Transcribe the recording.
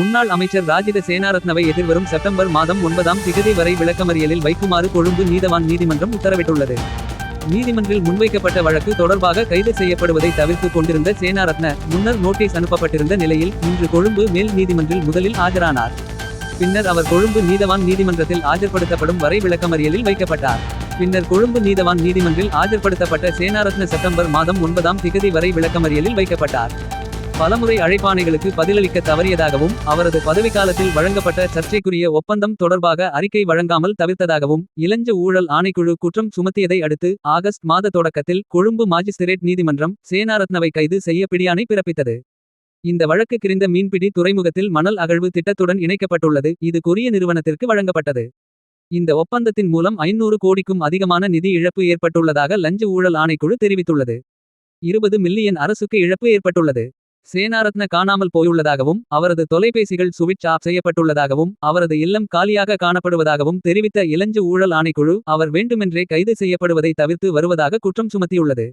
முன்னாள் அமைச்சர் ராஜித சேனாரத்னவை எதிர்வரும் செப்டம்பர் மாதம் ஒன்பதாம் திகதி வரை விளக்கமறியலில் வைக்குமாறு கொழும்பு நீதவான் நீதிமன்றம் உத்தரவிட்டுள்ளது. நீதிமன்றில் முன்வைக்கப்பட்ட வழக்கு தொடர்பாக கைது செய்யப்படுவதை தவிர்த்துக் கொண்டிருந்த சேனாரத்ன முன்னர் நோட்டீஸ் அனுப்பப்பட்டிருந்த நிலையில் இன்று கொழும்பு மேல் நீதிமன்றில் முதலில் ஆஜரானார். பின்னர் அவர் கொழும்பு நீதவான் நீதிமன்றத்தில் ஆஜர்படுத்தப்படும் வரை விளக்கமறியலில் வைக்கப்பட்டார். பின்னர் கொழும்பு நீதவான் நீதிமன்றில் ஆஜர்படுத்தப்பட்ட சேனாரத்ன செப்டம்பர் மாதம் ஒன்பதாம் திகதி வரை விளக்கமறியலில் வைக்கப்பட்டார். பலமுறை அழைப்பாணைகளுக்கு பதிலளிக்க தவறியதாகவும் அவரது பதவிக்காலத்தில் வழங்கப்பட்ட சர்ச்சைக்குரிய ஒப்பந்தம் தொடர்பாக அறிக்கை வழங்காமல் தவிர்த்ததாகவும் இளஞ்ச ஊழல் ஆணைக்குழு குற்றம் சுமத்தியதை அடுத்து ஆகஸ்ட் மாத தொடக்கத்தில் கொழும்பு மாஜிஸ்திரேட் நீதிமன்றம் சேனாரத்னவை கைது செய்ய பிடியாணை பிறப்பித்தது. இந்த வழக்கு கிரிந்த மீன்பிடி துறைமுகத்தில் மணல் அகழ்வு திட்டத்துடன் இணைக்கப்பட்டுள்ளது இது கொரிய நிறுவனத்திற்கு வழங்கப்பட்டது. இந்த ஒப்பந்தத்தின் மூலம் ஐநூறு கோடிக்கும் அதிகமான நிதி இழப்பு ஏற்பட்டுள்ளதாக லஞ்ச ஊழல் ஆணைக்குழு தெரிவித்துள்ளது. இருபது மில்லியன் அரசுக்கு இழப்பு ஏற்பட்டுள்ளது. சேனாரத்ன காணாமல் போயுள்ளதாகவும் அவரது தொலைபேசிகள் சுவிட்ச் ஆஃப் செய்யப்பட்டுள்ளதாகவும் அவரது இல்லம் காலியாக காணப்படுவதாகவும் தெரிவித்த இளஞ்சு ஊழல் ஆணைக்குழு அவர் வேண்டுமென்றே கைது செய்யப்படுவதை தவிர்த்து வருவதாக குற்றம் சுமத்தியுள்ளது.